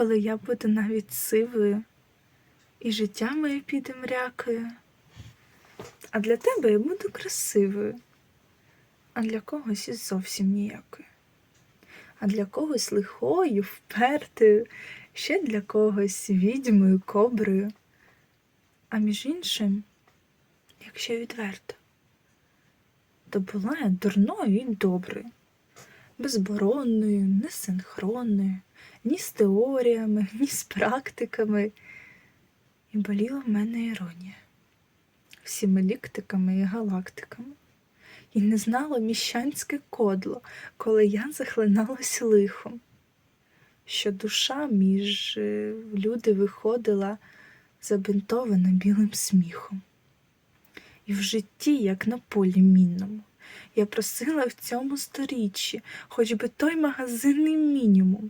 коли я буду навіть сивою, і життя моє піде мрякою. А для тебе я буду красивою, а для когось і зовсім ніякою. А для когось лихою, впертою, ще для когось відьмою, коброю. А між іншим, якщо відверто, то була я дурною і доброю, безборонною, несинхронною, ні з теоріями, ні з практиками. І боліла в мене іронія всіми ліктиками і галактиками. І не знала міщанське кодло, коли я захлиналась лихом, що душа між е, люди виходила забинтована білим сміхом. І в житті, як на полі мінному, я просила в цьому сторіччі, хоч би той магазинний мінімум.